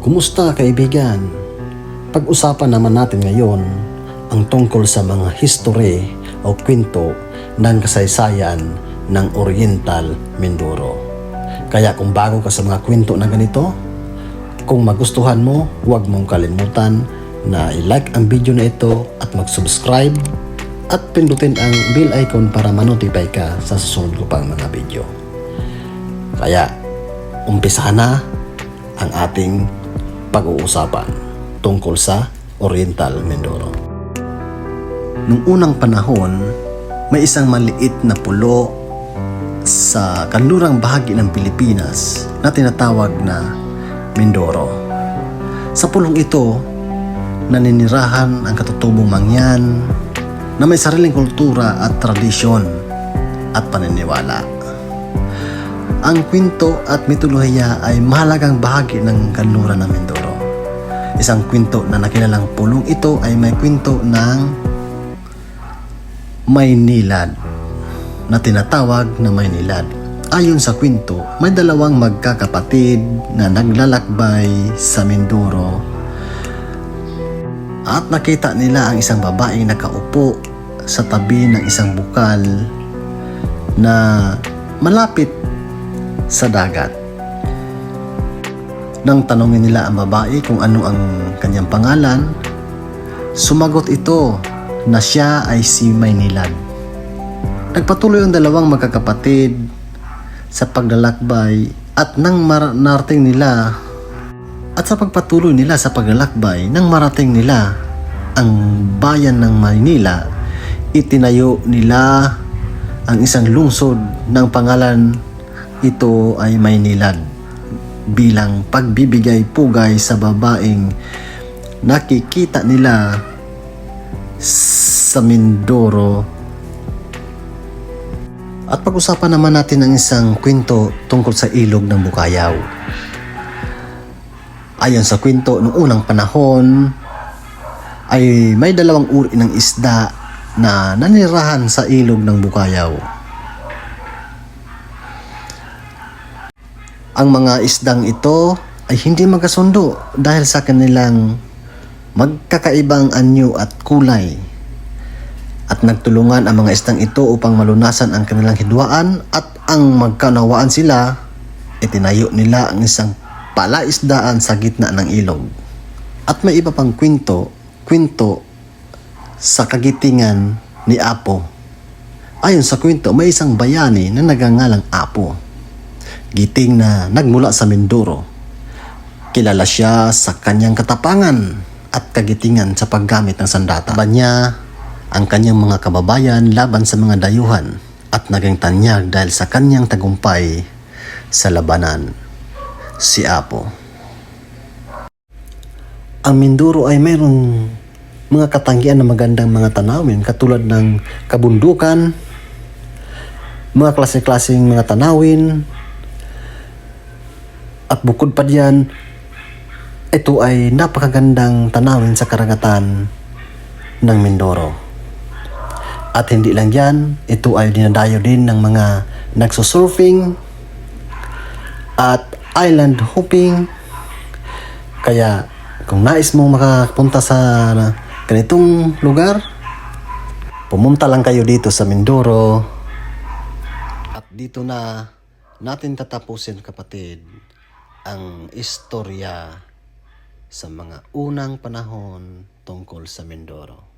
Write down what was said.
Kumusta kaibigan? Pag-usapan naman natin ngayon ang tungkol sa mga history o kwento ng kasaysayan ng Oriental Mindoro. Kaya kung bago ka sa mga kwento na ganito, kung magustuhan mo, huwag mong kalimutan na i-like ang video na ito at mag-subscribe at pindutin ang bell icon para ma-notify ka sa susunod ko pang mga video. Kaya, umpisahan na ang ating pag-uusapan tungkol sa Oriental Mindoro. Nung unang panahon, may isang maliit na pulo sa kanlurang bahagi ng Pilipinas na tinatawag na Mindoro. Sa pulong ito, naninirahan ang katutubong mangyan na may sariling kultura at tradisyon at paniniwala. Ang kwento at mitolohiya ay mahalagang bahagi ng kanluran ng Mindoro. Isang kwento na nakilalang pulong ito ay may kwento ng Maynilad na tinatawag na Maynilad. Ayon sa kwento, may dalawang magkakapatid na naglalakbay sa Mindoro at nakita nila ang isang babaeng nakaupo sa tabi ng isang bukal na malapit sa dagat. Nang tanongin nila ang babae kung ano ang kanyang pangalan, sumagot ito na siya ay si Maynilad. Nagpatuloy ang dalawang magkakapatid sa paglalakbay at nang narating nila at sa pagpatuloy nila sa paglalakbay nang marating nila ang bayan ng Maynila, itinayo nila ang isang lungsod ng pangalan ito ay Maynilad bilang pagbibigay pugay sa babaeng nakikita nila sa Mindoro. At pag-usapan naman natin ang isang kwento tungkol sa ilog ng Bukayaw. Ayon sa kwento, noong unang panahon ay may dalawang uri ng isda na nanirahan sa ilog ng Bukayaw. Ang mga isdang ito ay hindi magkasundo dahil sa kanilang magkakaibang anyo at kulay. At nagtulungan ang mga isdang ito upang malunasan ang kanilang hidwaan at ang magkanawaan sila, itinayo nila ang isang palaisdaan sa gitna ng ilog. At may iba pang kwento, kwento sa kagitingan ni Apo. Ayon sa kwento, may isang bayani na nagangalang Apo. Giting na nagmula sa Mindoro. Kilala siya sa kanyang katapangan at kagitingan sa paggamit ng sandata. Ba niya ang kanyang mga kababayan laban sa mga dayuhan at naging tanyag dahil sa kanyang tagumpay sa labanan. Si Apo. Ang Mindoro ay mayroong mga katanggian na magandang mga tanawin katulad ng kabundukan, mga klase-klaseng mga tanawin, at bukod pa diyan, ito ay napakagandang tanawin sa karagatan ng Mindoro. At hindi lang yan, ito ay dinadayo din ng mga nagsusurfing at island hopping. Kaya kung nais mong makapunta sa ganitong lugar, pumunta lang kayo dito sa Mindoro. At dito na natin tatapusin kapatid ang istorya sa mga unang panahon tungkol sa Mindoro.